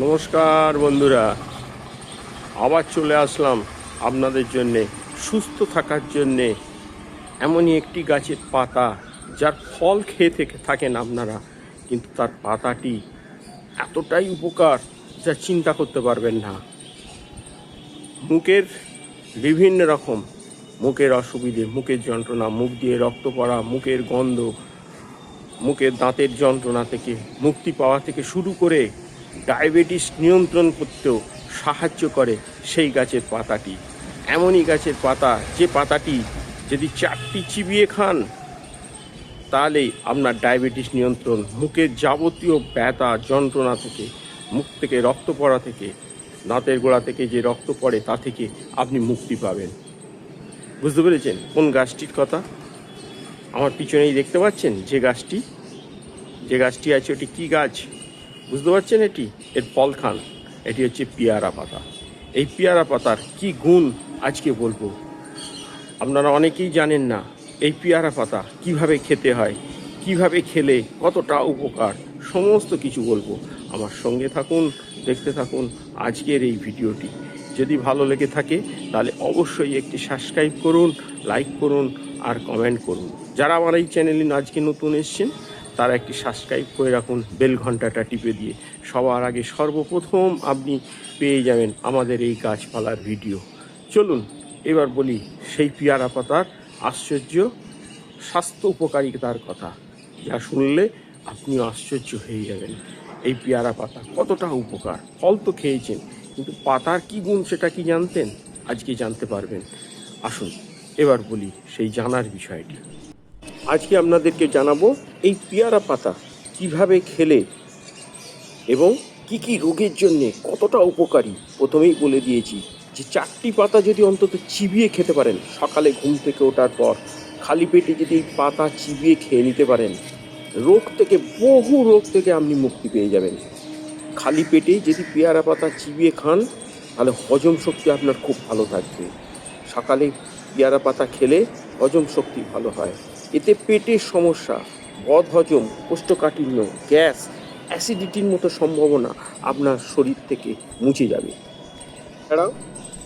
নমস্কার বন্ধুরা, আবার চলে আসলাম আপনাদের জন্যে, সুস্থ থাকার জন্যে এমনই একটি গাছের পাতা, যার ফল খেয়ে থেকে থাকেন আপনারা, কিন্তু তার পাতাটি এতটাই উপকার যা চিন্তা করতে পারবেন না। মুখের বিভিন্ন রকম, মুখের অসুবিধে, মুখের যন্ত্রণা, মুখ দিয়ে রক্ত পড়া, মুখের গন্ধ, মুখের দাঁতের যন্ত্রণা থেকে, মুক্তি পাওয়া থেকে শুরু করে ডায়াবেটিস নিয়ন্ত্রণ করতেও সাহায্য করে সেই গাছের পাতাটি। এমনই গাছের পাতা, যে পাতাটি যদি চারটি চিবিয়ে খান, তাহলেই আপনার ডায়াবেটিস নিয়ন্ত্রণ, মুখের যাবতীয় ব্যথা, যন্ত্রণা থেকে, মুখ থেকে রক্ত পড়া থেকে, দাঁতের গোড়া থেকে যে রক্ত পড়ে তা থেকে আপনি মুক্তি পাবেন। বুঝতে পেরেছেন কোন গাছটির কথা? আমার পিছনেই দেখতে পাচ্ছেন যে গাছটি? যে গাছটি আছে ওটি কী গাছ? বুঝতে পারছেন এটি? এর ফল খান এটি হচ্ছে পেয়ারা পাতা। এই পেয়ারা পাতার কি গুণ আজকে বলব? আপনারা অনেকেই জানেন না, এই পেয়ারা পাতা কীভাবে খেতে হয়, কীভাবে খেলে কতটা উপকার, সমস্ত কিছু বলব। আমার সঙ্গে থাকুন, দেখতে থাকুন আজকের এই ভিডিওটি। যদি ভালো লেগে থাকে, তাহলে অবশ্যই একটি সাবস্ক্রাইব করুন, লাইক করুন আর কমেন্ট করুন। যারা আমার এই চ্যানেলে আজকে নতুন এসছেন তারা একটি সাবস্ক্রাইব করে রাখুন বেল ঘন্টাটা টিপে দিয়ে। সবার আগে সর্বপ্রথম আপনি পেয়ে যাবেন আমাদের এই গাছপালার ভিডিও চলুন, এবার বলি সেই পেয়ারা পাতার আশ্চর্য স্বাস্থ্য উপকারিতার কথা। যা শুনলে আপনিও আশ্চর্য হয়ে যাবেন। এই পেয়ারা পাতা কতটা উপকার? ফল তো খেয়েছেন, কিন্তু পাতার কি গুণ সেটা কি জানতেন? আজকে জানতে পারবেন। আসুন, এবার বলি সেই জানার বিষয়টি। আজকে আপনাদেরকে জানাব এই পেয়ারা পাতা কীভাবে খেলে এবং কি কি রোগের জন্যে কতটা উপকারী। প্রথমেই বলে দিয়েছি যে চারটি পাতা যদি অন্তত চিবিয়ে খেতে পারেন, সকালে ঘুম থেকে ওঠার পর খালি পেটে যদি এই পাতা চিবিয়ে খেয়ে নিতে পারেন, রোগ থেকে, বহু রোগ থেকে আপনি মুক্তি পেয়ে যাবেন। খালি পেটে যদি পেয়ারা পাতা চিবিয়ে খান, তাহলে হজম শক্তি আপনার খুব ভালো থাকবে। সকালে পেয়ারা পাতা খেলে হজম শক্তি ভালো হয়। এতে পেটের সমস্যা, বদহজম, কোষ্ঠকাঠিন্য, গ্যাস, অ্যাসিডিটির মতো সম্ভাবনা আপনার শরীর থেকে মুছে যাবে। এছাড়াও,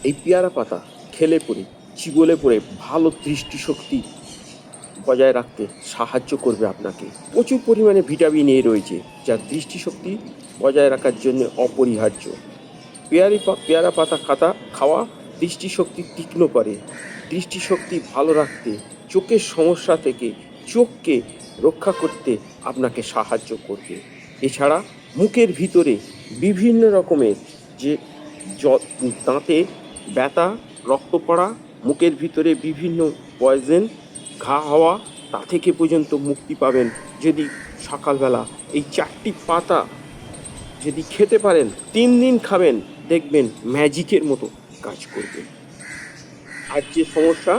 এই পেয়ারা পাতা খেলে পরে চিবলে পরে ভালো দৃষ্টিশক্তি বজায় রাখতে সাহায্য করবে আপনাকে। প্রচুর পরিমাণে ভিটামিন এ রয়েছে, যা দৃষ্টিশক্তি বজায় রাখার জন্য অপরিহার্য। পেয়ারি পেয়ারা পাতা খাতা খাওয়া দৃষ্টিশক্তি তীক্ষ্ণ করে। দৃষ্টিশক্তি ভালো রাখতে চোখের সমস্যা থেকে চোখকে রক্ষা করতে আপনাকে সাহায্য করবে। এছাড়া মুখের ভিতরে বিভিন্ন রকমের যে দাঁতে ব্যথা রক্ত পড়া মুখের ভিতরে বিভিন্ন পয়জেন, ঘা হওয়া, তা থেকে পর্যন্ত মুক্তি পাবেন যদি সকালবেলা এই চারটি পাতা যদি খেতে পারেন, তিন দিন খাবেন, দেখবেন ম্যাজিকের মতো কাজ করবে। আর যে সমস্যা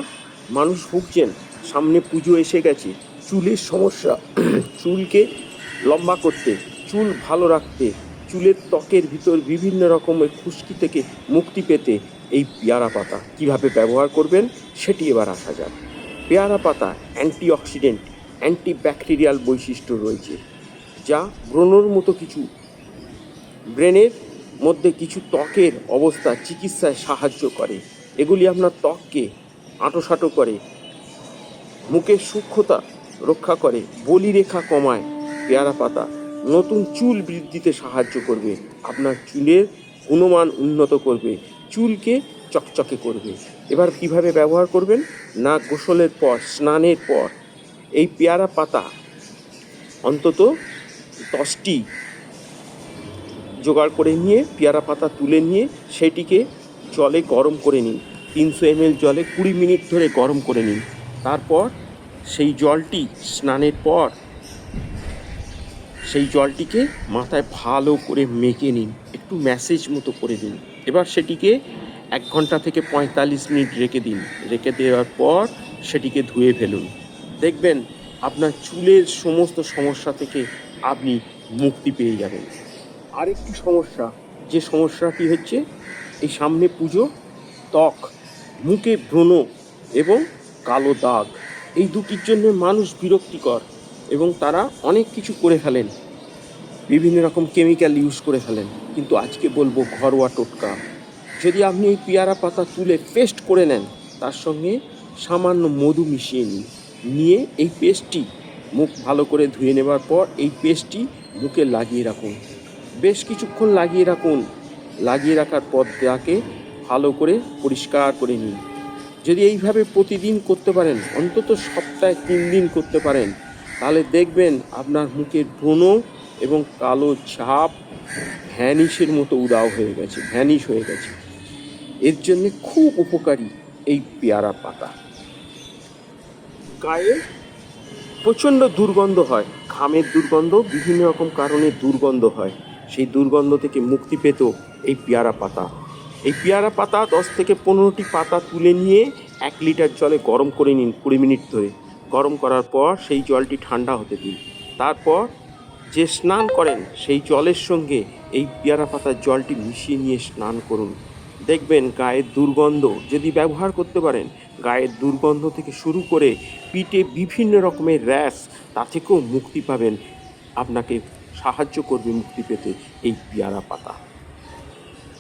মানুষ ভুগছেন। সামনে পুজো এসে গেছে। চুলের সমস্যা। চুলকে লম্বা করতে, চুল ভালো রাখতে, চুলের ত্বকের ভিতর বিভিন্ন রকমের খুশকি থেকে মুক্তি পেতে এই পেয়ারা পাতা কীভাবে ব্যবহার করবেন, সেটি এবার আসা যাক। পেয়ারা পাতা অ্যান্টিঅক্সিডেন্ট, অ্যান্টিব্যাকটেরিয়াল বৈশিষ্ট্য রয়েছে, যা ব্রণর মতো কিছু ব্রেনের মধ্যে কিছু ত্বকের অবস্থা চিকিৎসায় সাহায্য করে। এগুলি আপনার ত্বককে আঁটোসাঁটো করে। মুখের সূক্ষ্মতা রক্ষা করে, বলিরেখা কমায় পেয়ারা পাতা। নতুন চুল বৃদ্ধিতে সাহায্য করবে, আপনার চুলের গুণমান উন্নত করবে, চুলকে চকচকে করবে। এবার কীভাবে ব্যবহার করবেন? না গোসলের পর, স্নানের পর। এই পেয়ারা পাতা অন্তত দশটি জোগাড় করে নিয়ে, পেয়ারা পাতা তুলে নিয়ে, সেটিকে জলে গরম করে নিন। তিনশো এমএল জলে কুড়ি মিনিট ধরে গরম করে নিন। তারপর সেই জলটি স্নানের পর সেই জলটিকে মাথায় ভালো করে মেখে নিন। একটু ম্যাসেজ মতো করে দিন। এবার সেটিকে এক ঘণ্টা থেকে পঁয়তাল্লিশ মিনিট রেখে দিন। রেখে দেওয়ার পর সেটিকে ধুয়ে ফেলুন। দেখবেন আপনার চুলের সমস্ত সমস্যা থেকে আপনি মুক্তি পেয়ে যাবেন। আরেকটি সমস্যা, যে সমস্যাটি হচ্ছে এই সামনে পুজো ত্বক, মুখে ব্রণ এবং কালো দাগ। এই দুটির জন্য মানুষ বিরক্তিকর এবং তারা অনেক কিছু করে ফেলেন। বিভিন্ন রকম কেমিক্যাল ইউজ করে ফেলেন। কিন্তু আজকে বলব ঘরোয়া টোটকা। যদি আপনি এই পেয়ারা পাতা তুলে পেস্ট করে নেন, তার সঙ্গে সামান্য মধু মিশিয়ে নিন। নিয়ে এই পেস্টটি মুখ ভালো করে ধুয়ে নেবার পর এই পেস্টটি মুখে লাগিয়ে রাখুন। বেশ কিছুক্ষণ লাগিয়ে রাখুন। লাগিয়ে রাখার পর তাকে ভালো করে পরিষ্কার করে নিন। যদি এইভাবে প্রতিদিন করতে পারেন, অন্তত সপ্তাহে তিন দিন করতে পারেন, তাহলে দেখবেন আপনার মুখের ব্রণ এবং কালো ছাপ ভ্যানিশের মতো উদাও হয়ে গেছে, ভ্যানিশ হয়ে গেছে। এর জন্য খুব উপকারী এই পেয়ারা পাতা। গায়ে প্রচণ্ড দুর্গন্ধ হয়, ঘামের দুর্গন্ধ, বিভিন্ন রকম কারণে দুর্গন্ধ হয়। সেই দুর্গন্ধ থেকে মুক্তি পেত এই পেয়ারা পাতা। এই পেয়ারা পাতা দশ থেকে পনেরোটি পাতা তুলে নিয়ে এক লিটার জলে গরম করে নিন কুড়ি মিনিট ধরে। গরম করার পর সেই জলটি ঠান্ডা হতে দিন। তারপর যে স্নান করেন, সেই জলের সঙ্গে এই পেয়ারা পাতার জলটি মিশিয়ে নিয়ে স্নান করুন। দেখবেন গায়ের দুর্গন্ধ যদি ব্যবহার করতে পারেন, গায়ের দুর্গন্ধ থেকে শুরু করে পিঠে বিভিন্ন রকমের র্যাশ, তা থেকেও মুক্তি পাবেন। আপনাকে সাহায্য করবে মুক্তি পেতে এই পেয়ারা পাতা।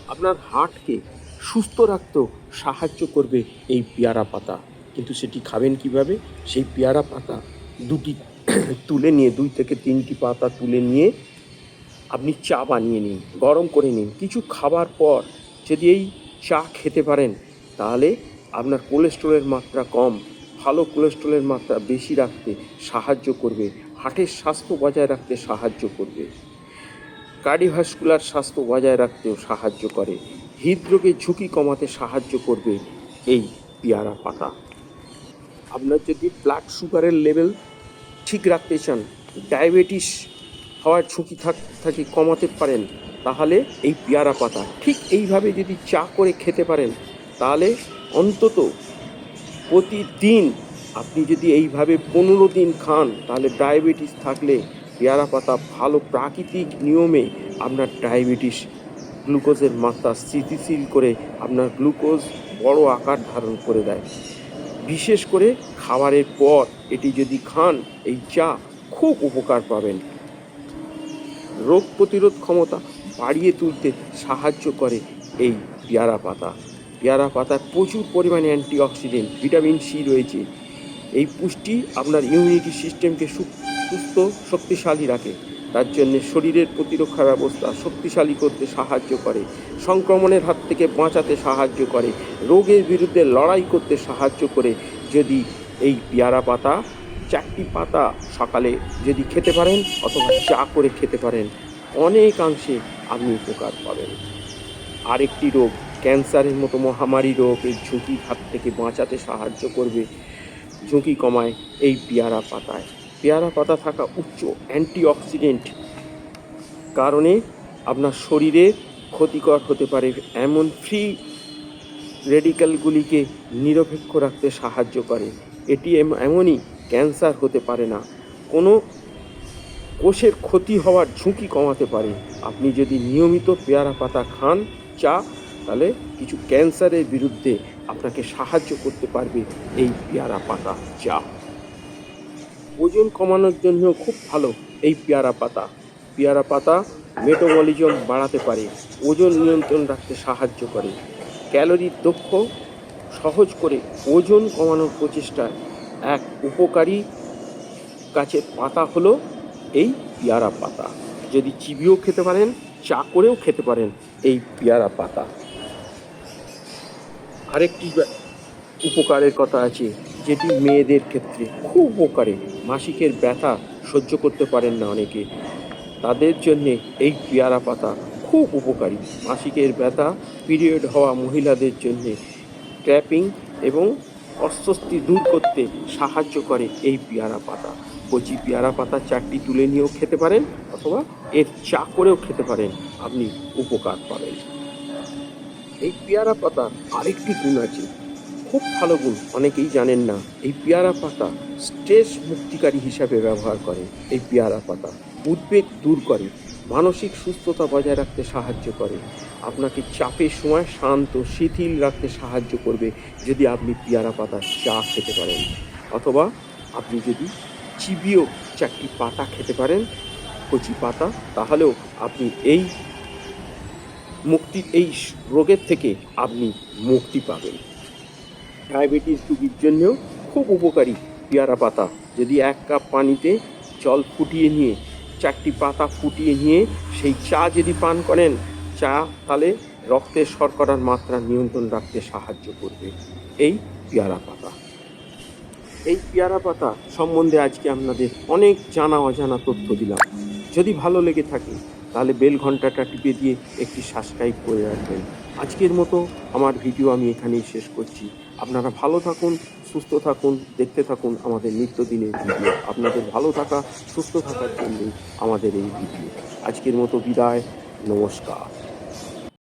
আপনার হার্টকে সুস্থ রাখতেও সাহায্য করবে এই পেয়ারা পাতা। কিন্তু সেটি খাবেন কীভাবে? সেই পেয়ারা পাতা দুটি তুলে নিয়ে, দুই থেকে তিনটি পাতা তুলে নিয়ে আপনি চা বানিয়ে নিন, গরম করে নিন। কিছু খাবার পর যদি এই চা খেতে পারেন, তাহলে আপনার কোলেস্ট্রলের মাত্রা কম। ভালো কোলেস্ট্রলের মাত্রা বেশি রাখতে সাহায্য করবে, হার্টের স্বাস্থ্য বজায় রাখতে সাহায্য করবে। কার্ডিভাস্কুলার স্বাস্থ্য বজায় রাখতেও সাহায্য করে। হৃদরোগের ঝুঁকি কমাতে সাহায্য করবে এই পেয়ারা পাতা। আপনার যদি ব্লাড সুগারের লেভেল ঠিক রাখতে চান ডায়াবেটিস হওয়ার ঝুঁকি থাক থাকে কমাতে পারেন, তাহলে এই পেয়ারা পাতা। ঠিক এইভাবে যদি চা করে খেতে পারেন, তাহলে অন্তত প্রতিদিন আপনি যদি এইভাবে পনেরো দিন খান, তাহলে ডায়াবেটিস থাকলে পেয়ারা পাতা ভালো প্রাকৃতিক নিয়মে আপনার ডায়াবেটিস গ্লুকোজের মাত্রা স্থিতিশীল করে আপনার গ্লুকোজ বড় আকার ধারণ করে দেয়। বিশেষ করে খাবারের পর এটি যদি খান, এই চা খুব উপকার পাবেন। রোগ প্রতিরোধ ক্ষমতা বাড়িয়ে তুলতে সাহায্য করে এই পেয়ারা পাতা পেয়ারা পাতায় প্রচুর পরিমাণে অ্যান্টিঅক্সিডেন্ট, ভিটামিন সি রয়েছে। এই পুষ্টি আপনার ইমিউনিটি সিস্টেমকে সুস্থ, শক্তিশালী রাখে। তার জন্য শরীরের প্রতিরক্ষা ব্যবস্থা শক্তিশালী করতে সাহায্য করে, সংক্রমণের হাত থেকে বাঁচাতে সাহায্য করে, রোগের বিরুদ্ধে লড়াই করতে সাহায্য করে। যদি এই পেয়ারা পাতা চারটি পাতা সকালে যদি খেতে পারেন অথবা চা করে খেতে পারেন, অনেকাংশে আপনি উপকার পাবেন। আরেকটি রোগ, ক্যান্সারের মতো মহামারী রোগের ঝুঁকির হাত থেকে বাঁচাতে সাহায্য করবে। ঝুঁকি কমায় এই পেয়ারা পাতায়। পেয়ারা পাতা থাকা উচ্চ অ্যান্টিঅক্সিডেন্ট কারণে আপনার শরীরে ক্ষতিকর হতে পারে। এমন ফ্রি রেডিক্যালগুলিকে নিরপেক্ষ রাখতে সাহায্য করে। এটি এম- এমনই ক্যান্সার হতে পারে না। কোনো কোষের ক্ষতি হওয়ার ঝুঁকি কমাতে পারে। আপনি যদি নিয়মিত পেয়ারা পাতা খান চা, তাহলে কিছু ক্যান্সারের বিরুদ্ধে আপনাকে সাহায্য করতে পারবে এই পেয়ারা পাতা, চা। ওজন কমানোর জন্য খুব ভালো এই পেয়ারা পাতা। পেয়ারা পাতা মেটাবলিজম বাড়াতে পারে, ওজন নিয়ন্ত্রণ রাখতে সাহায্য করে। ক্যালোরি দক্ষ, সহজ করে ওজন কমানোর প্রচেষ্টায় এক উপকারী গাছের পাতা হলো এই পেয়ারা পাতা। যদি চিবিয়েও খেতে পারেন, চা করেও খেতে পারেন এই পেয়ারা পাতা। আরেকটি উপকারের কথা আছে যেটি মেয়েদের ক্ষেত্রে খুব উপকারে। মাসিকের ব্যথা সহ্য করতে পারেন না অনেকে। তাদের জন্যে এই পেয়ারা পাতা খুব উপকারী। মাসিকের ব্যথা পিরিয়ড হওয়া মহিলাদের জন্যে ট্র্যাপিং এবং অস্বস্তি দূর করতে সাহায্য করে এই পেয়ারা পাতা কচি পেয়ারা পাতা চারটি তুলে নিয়েও খেতে পারেন অথবা এর চা করেও খেতে পারেন। আপনি উপকার পাবেন। এই পেয়ারা পাতা আরেকটি গুণ আছে। খুব ভালো গুণ, অনেকেই জানেন না। এই পেয়ারা পাতা স্ট্রেস মুক্তিকারী হিসাবে ব্যবহার করে, এই পেয়ারা পাতা। উদ্বেগ দূর করে, মানসিক সুস্থতা বজায় রাখতে সাহায্য করে। আপনাকে চাপের সময় শান্ত, শিথিল রাখতে সাহায্য করবে যদি আপনি পেয়ারা পাতার চা খেতে পারেন। অথবা আপনি যদি চিবিয়েও চারটি পাতা খেতে পারেন, কচি পাতা, তাহলেও আপনি এই মুক্তি, এই রোগের থেকে আপনি মুক্তি পাবেন। ডায়াবেটিস রুগীর জন্যও খুব উপকারী পেয়ারা পাতা। যদি এক কাপ পানিতে জল ফুটিয়ে নিয়ে, চারটি পাতা ফুটিয়ে নিয়ে সেই চা যদি পান করেন, চা তাহলে রক্তের শর্করার মাত্রা নিয়ন্ত্রণ রাখতে সাহায্য করবে এই পেয়ারা পাতা। এই পেয়ারা পাতা সম্বন্ধে আজকে আপনাদের অনেক জানা অজানা তথ্য দিলাম। যদি ভালো লেগে থাকে, তাহলে বেল ঘন্টাটা টিপে দিয়ে একটি সাবস্ক্রাইব করে রাখবেন। আজকের মতো আমার ভিডিও আমি এখানেই শেষ করছি। আপনারা ভালো থাকুন, সুস্থ থাকুন, দেখতে থাকুন আমাদের নিত্যদিনের ভিডিও। আপনাদের ভালো থাকা, সুস্থ থাকার জন্যই আমাদের এই ভিডিও। আজকের মতো বিদায়, নমস্কার।